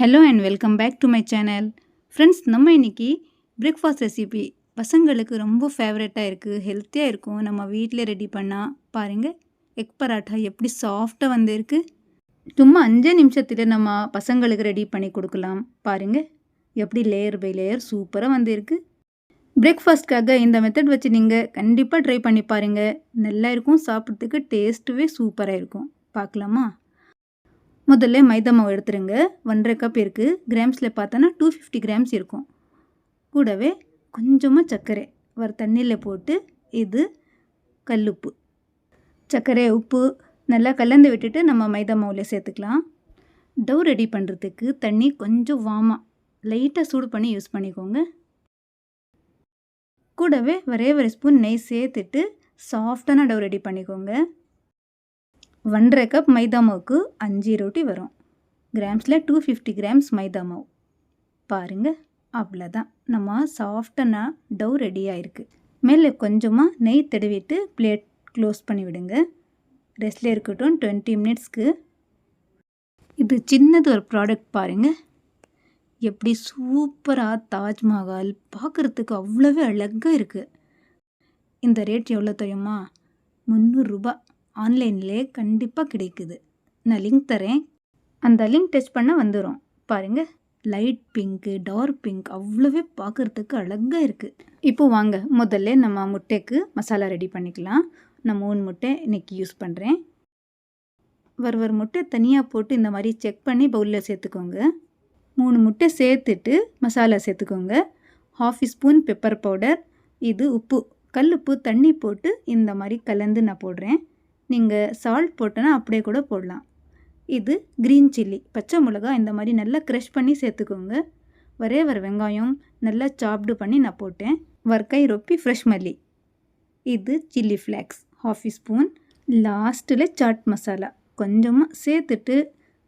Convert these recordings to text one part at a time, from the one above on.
Hello and welcome back to my channel friends நம்ம இன்னைக்கு breakfast recipe பசங்களுக்கு ரொம்ப ஃபேவரட்டாக இருக்குது ஹெல்த்தியாக இருக்கும். நம்ம வீட்டிலே ரெடி பண்ணால் பாருங்கள் எக் பராட்டா எப்படி சாஃப்டாக வந்திருக்கு. சும்மா அஞ்சே நிமிஷத்தில் நம்ம பசங்களுக்கு ரெடி பண்ணி கொடுக்கலாம். பாருங்கள் எப்படி லேயர் பை லேயர் சூப்பராக வந்திருக்கு. பிரேக்ஃபாஸ்ட்காக இந்த மெத்தட் வச்சு நீங்கள் கண்டிப்பாக ட்ரை பண்ணி பாருங்கள் நல்லா இருக்கும் சாப்பிட்றதுக்கு டேஸ்ட்டுவே சூப்பராக இருக்கும். பார்க்கலாமா? முதல்ல மைதா மாவு எடுத்துருங்க. ஒன்றரை கப் இருக்குது கிராம்ஸில் பார்த்தோன்னா டூ ஃபிஃப்டி கிராம்ஸ் இருக்கும். கூடவே கொஞ்சமாக சர்க்கரை. ஒரு தண்ணியில் போட்டு இது கல்லுப்பு. சர்க்கரை உப்பு நல்லா கலந்து விட்டுட்டு நம்ம மைதா மாவில் சேர்த்துக்கலாம். டவ் ரெடி பண்ணுறதுக்கு தண்ணி கொஞ்சம் வாமாக லைட்டாக சூடு பண்ணி யூஸ் பண்ணிக்கோங்க. கூடவே ஒரே ஒரு ஸ்பூன் நெய் சேர்த்துட்டு சாஃப்டான டவ் ரெடி பண்ணிக்கோங்க. ஒன்றரை கப் மைதா மாவுக்கு அஞ்சு ரொட்டி வரும். கிராம்ஸில் டூ ஃபிஃப்டி கிராம்ஸ் மைதா மாவு. பாருங்கள் அவ்வளோதான் நம்ம சாஃப்டான டவ் ரெடி ஆயிருக்கு. மேலே கொஞ்சமாக நெய் தடவிட்டு பிளேட் க்ளோஸ் பண்ணி விடுங்க. ரெஸ்ட்டில் இருக்கட்டும் டுவெண்ட்டி மினிட்ஸ்க்கு இது சின்னது ஒரு ப்ராடக்ட் பாருங்கள் எப்படி சூப்பராக தாஜ்மஹால் பார்க்குறதுக்கு அவ்வளோவே அழகாக இருக்குது இந்த ரேட் எவ்வளோ தெரியுமா? முந்நூறுரூபா ஆன்லைன்லேயே கண்டிப்பாக கிடைக்குது. நான் லிங்க் தரேன். அந்த லிங்க் டச் பண்ண வந்துடும் பாருங்கள் லைட் பிங்க்கு டார்க் பிங்க் அவ்வளோவே பார்க்குறதுக்கு அழகாக இருக்குது இப்போ வாங்க முதல்ல நம்ம முட்டைக்கு மசாலா ரெடி பண்ணிக்கலாம். நான் மூணு முட்டை இன்றைக்கி யூஸ் பண்ணுறேன் ஒரு ஒரு முட்டை தனியாக போட்டு இந்த மாதிரி செக் பண்ணி பவுலில் சேர்த்துக்கோங்க. மூணு முட்டை சேர்த்துட்டு மசாலா சேர்த்துக்கோங்க. ஹாஃப் ஸ்பூன் பெப்பர் பவுடர் இது உப்பு கல் உப்பு தண்ணி போட்டு இந்த மாதிரி கலந்து நான் போடுறேன். நீங்கள் சால்ட் போட்டோன்னா அப்படியே கூட போடலாம். இது க்ரீன் சில்லி பச்சை மிளகா இந்த மாதிரி நல்லா க்ரஷ் பண்ணி சேர்த்துக்கோங்க. ஒரே ஒரு வெங்காயம் நல்லா சாப்டு பண்ணி நான் போட்டேன். வர்க்காய் ரொப்பி ஃப்ரெஷ் மல்லி. இது சில்லி ஃப்ளேக்ஸ் ஹாஃப் ஸ்பூன் லாஸ்ட்டில் சாட் மசாலா கொஞ்சமாக சேர்த்துட்டு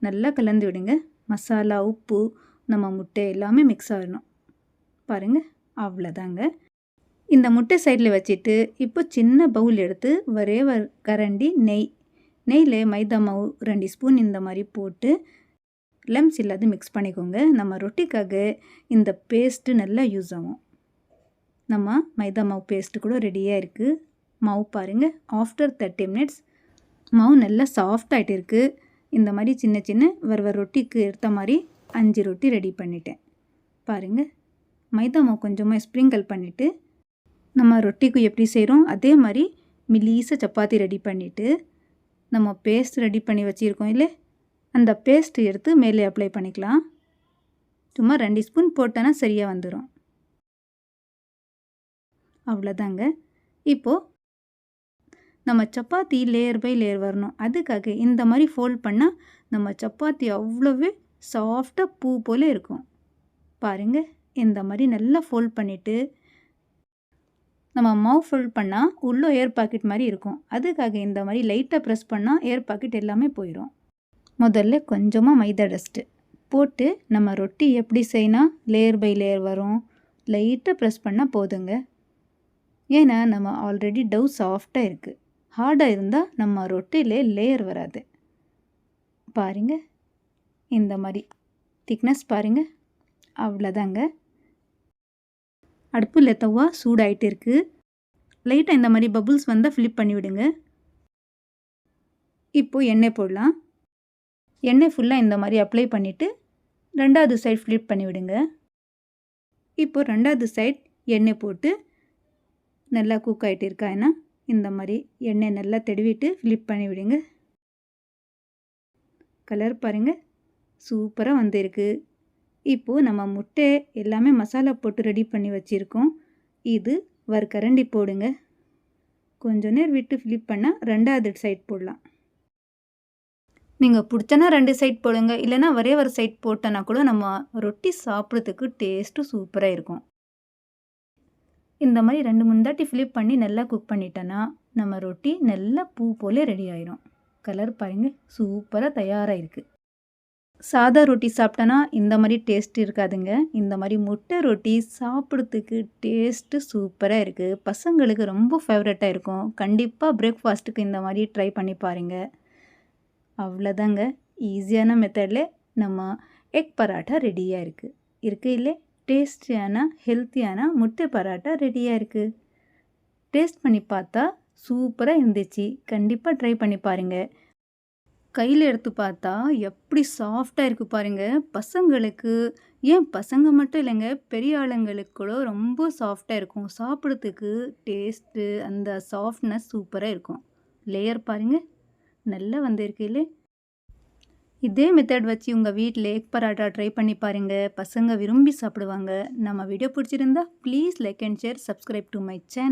நல்லா கலந்து விடுங்க. மசாலா உப்பு நம்ம முட்டை எல்லாமே மிக்ஸ் ஆகணும். பாருங்கள் அவ்வளோதாங்க இந்த முட்டை சைடில் வச்சுட்டு இப்போ சின்ன பவுல் எடுத்து ஒரே ஒரு கரண்டி நெய். நெய்யில் மைதா மாவு ரெண்டு ஸ்பூன் இந்த மாதிரி போட்டு லம்ஸ் இல்லாத மிக்ஸ் பண்ணிக்கோங்க. நம்ம ரொட்டிக்காக இந்த பேஸ்ட்டு நல்லா யூஸ் ஆகும். நம்ம மைதா மாவு பேஸ்ட்டு கூட ரெடியாக இருக்குது மாவு பாருங்கள் ஆஃப்டர் தேர்ட்டி மினிட்ஸ் மாவு நல்லா சாஃப்ட் ஆகிட்டு இருக்குது இந்த மாதிரி சின்ன சின்ன வர ரொட்டிக்கு எடுத்த மாதிரி அஞ்சு ரொட்டி ரெடி பண்ணிட்டேன். பாருங்கள் மைதா மாவு கொஞ்சமாக ஸ்ப்ரிங்கிள் பண்ணிவிட்டு நம்ம ரொட்டிக்கு எப்படி செய்கிறோம் அதே மாதிரி மிலீஸை சப்பாத்தி ரெடி பண்ணிவிட்டு நம்ம பேஸ்ட் ரெடி பண்ணி வச்சுருக்கோம் இல்லை? அந்த பேஸ்ட் எடுத்து மேலே அப்ளை பண்ணிக்கலாம். சும்மா ரெண்டு ஸ்பூன் போட்டோன்னா சரியாக வந்துடும் அவ்வளோதாங்க. இப்போது நம்ம சப்பாத்தி லேயர் பை லேயர் வரணும். அதுக்காக இந்த மாதிரி ஃபோல்ட் பண்ணால் நம்ம சப்பாத்தி அவ்வளோவே சாஃப்டாக பூ போல் இருக்கும். பாருங்கள் இந்த மாதிரி நல்லா ஃபோல்ட் பண்ணிவிட்டு நம்ம மவுத் ஃபுல் பண்ணால் உள்ளே ஏர் பாக்கெட் மாதிரி இருக்கும். அதுக்காக இந்த மாதிரி லைட்டாக ப்ரெஸ் பண்ணால் ஏர் பாக்கெட் எல்லாமே போயிடும் முதல்ல கொஞ்சமாக மைதா டஸ்ட்டு போட்டு நம்ம ரொட்டி எப்படி செய்யினா லேயர் பை லேயர் வரும். லைட்டாக ப்ரெஸ் பண்ணால் போதுங்க. ஏன்னா நம்ம ஆல்ரெடி டவ் சாஃப்டாக இருக்குது ஹார்டாக இருந்தால் நம்ம ரொட்டிலே லேயர் வராது. பாருங்க. இந்த மாதிரி திக்னஸ் பாருங்கள் அவ்வளோதாங்க அடுப்பில் தவா சூடாயிட்டு இருக்குது லைட்டாக இந்த மாதிரி பபுள்ஸ் வந்தால் ஃப்ளிப் பண்ணி விடுங்க. இப்போது எண்ணெய் போடலாம். எண்ணெய் ஃபுல்லாக இந்த மாதிரி அப்ளை பண்ணிவிட்டு ரெண்டாவது சைட் ஃப்ளிப் பண்ணி விடுங்க. இப்போது ரெண்டாவது சைட் எண்ணெய் போட்டு நல்லா குக் ஆகிட்டு இருக்கா ஏன்னா இந்த மாதிரி எண்ணெய் நல்லா தெடுவிட்டு ஃப்ளிப் பண்ணி விடுங்க. கலர் பாருங்கள் சூப்பராக வந்திருக்கு. இப்போது நம்ம முட்டை எல்லாமே மசாலா போட்டு ரெடி பண்ணி வச்சுருக்கோம். இது வறுக்கரண்டி கரண்டி போடுங்க. கொஞ்ச நேரம் விட்டு ஃப்ளிப் பண்ணால் ரெண்டாவது சைட் போடலாம். நீங்கள் பிடிச்சனா ரெண்டு சைட் போடுங்க. இல்லைனா ஒரே ஒரு சைட் போட்டோன்னா கூட நம்ம ரொட்டி சாப்பிட்றதுக்கு டேஸ்ட்டு சூப்பராக இருக்கும். இந்த மாதிரி ரெண்டு மூணு தாட்டி ஃப்ளிப் பண்ணி நல்லா குக் பண்ணிட்டோன்னா நம்ம ரொட்டி நல்லா பூ போலே ரெடி ஆயிரும். கலர் பாருங்கள் சூப்பராக தயாராக இருக்குது சாதா ரொட்டி சாப்பிட்டோன்னா இந்த மாதிரி டேஸ்ட் இருக்காதுங்க. இந்த மாதிரி முட்டை ரொட்டி சாப்பிட்றதுக்கு டேஸ்ட்டு சூப்பராக இருக்குது பசங்களுக்கு ரொம்ப ஃபேவரட்டாக இருக்கும். கண்டிப்பாக பிரேக்ஃபாஸ்ட்டுக்கு இந்த மாதிரி ட்ரை பண்ணி பாருங்கள் அவ்வளோதாங்க ஈஸியான மெத்தடில் நம்ம எக் பராட்டா ரெடியாக இருக்குது இருக்குது இல்லை டேஸ்டியான ஹெல்த்தியான முட்டை பராட்டா ரெடியாக இருக்குது டேஸ்ட் பண்ணி பார்த்தா சூப்பராக இருந்துச்சு. கண்டிப்பாக ட்ரை பண்ணி பாருங்கள் கையில் எடுத்து பார்த்தா எப்படி சாஃப்டாக இருக்குது பாருங்கள் பசங்களுக்கு ஏன் பசங்க மட்டும் இல்லைங்க பெரிய ஆளுங்களுக்கு கூட ரொம்ப சாஃப்டாக இருக்கும். சாப்பிட்றதுக்கு டேஸ்ட்டு அந்த சாஃப்ட்னஸ் சூப்பராக இருக்கும். லேயர் பாருங்கள் நல்லா வந்திருக்கு இல்லை இதே மெத்தட் வச்சு உங்கள் வீட்டில் எக் பராட்டா ட்ரை பண்ணி பாருங்கள் பசங்க விரும்பி சாப்பிடுவாங்க. நம்ம வீடியோ பிடிச்சிருந்தா please like and share subscribe to my channel